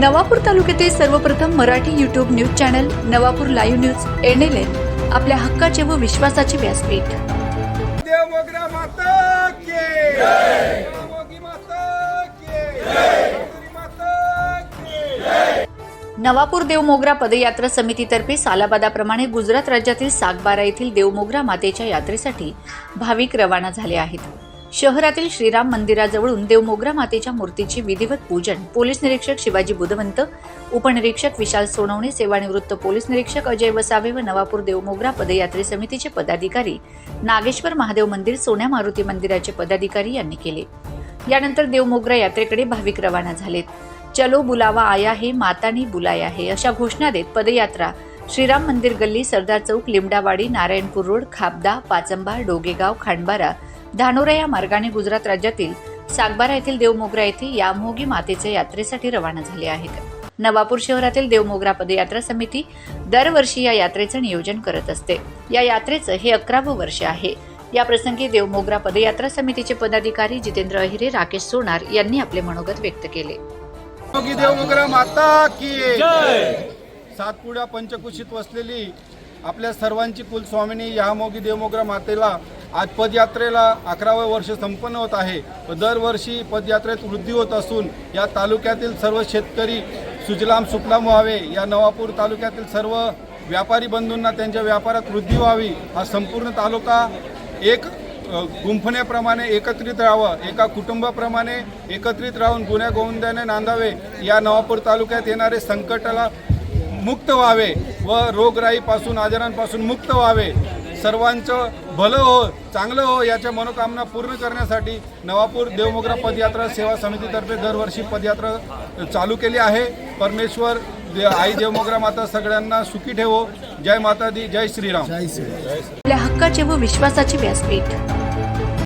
नवापूर तालुक्यातील सर्वप्रथम Marathi YouTube news channel Navapur live news N L N आपल्या हक्काचे व विश्वासाचे व्यासपीठ. नवापूर देवमोगरा पदयात्रा समितीतर्फे सालाबादाप्रमाणे गुजरात राज्यातील सागबारा येथील देवमोगरा मातेच्या यात्रेसाठी भाविक रवाना झाले आहेत. शहरातील श्रीराम मंदिराजवळून देवमोगरा मातेच्या मूर्तीची विधिवत पूजन पोलीस निरीक्षक शिवाजी बुधवंत उपनिरीक्षक विशाल सोनवणे सेवानिवृत्त पोलीस निरीक्षक अजय वसावे व नवापूर देवमोगरा पदयात्रे समितीचे पदाधिकारी नागेश्वर महादेव मंदिर सोन्या मारुती मंदिराचे पदाधिकारी यांनी केले. यानंतर देवमोगरा यात्रेकडे भाविक रवाना झालेत. चलो बुलावा आया हे मातानी बुलाया आहे अशा घोषणा देत पदयात्रा. श्रीराम मंदिर गल्ली सरदार चौक लिमडावाडी नारायणपूर रोड खापदा पाचंबा डोगेगाव खांडबारा धानोरा या मार्गाने गुजरात राज्यातील सागबारा येथील देवमोगरा येथे यामोगी मातेच्या यात्रेसाठी रवाना झाले आहेत. नवापूर शहरातील देवमोगरा पदयात्रा समिती दरवर्षी या यात्रेचं नियोजन करत असते. या यात्रेचं हे अकरावं वर्ष आहे. या प्रसंगी देवमोगरा पदयात्रा समितीचे पदाधिकारी जितेंद्र अहिरे राकेश सोनार यांनी आपले मनोगत व्यक्त केले. मोगी देव मोगरा माता की सातपुड्या पंचकुशीत वसलेली आपल्या सर्वांची कुलस्वामिनी या मोगी देवमोगरा मातेला आज पदयात्रेला अकरावं वर्ष संपन्न होत आहे. व दरवर्षी पदयात्रेत वृद्धी होत असून या तालुक्यातील सर्व शेतकरी सुजलाम सुफलाम व्हावे. या नवापूर तालुक्यातील सर्व व्यापारी बंधूंना त्यांच्या व्यापारात वृद्धी व्हावी हा संपूर्ण तालुका एक गुंफण्याप्रमाणे एकत्रित राहावं. एका कुटुंबाप्रमाणे एकत्रित राहून गुन्ह्या नांदावे. या नवापूर तालुक्यात येणारे संकटाला मुक्त व्हावे व रोगराईपासून आजारांपासून मुक्त व्हावे. सर्वांचं भलं हो चांगलं हो याच्या मनोकामना पूर्ण करण्यासाठी नवापूर देवमोगरा पदयात्रा सेवा समितीतर्फे दरवर्षी पदयात्रा चालू केली आहे. परमेश्वर दे- आई देवमोगरा माता सगळ्यांना सुखी ठेवो. जय माता दी जय श्रीराम. आपल्या हक्काचे व विश्वासाचे व्यासपीठ.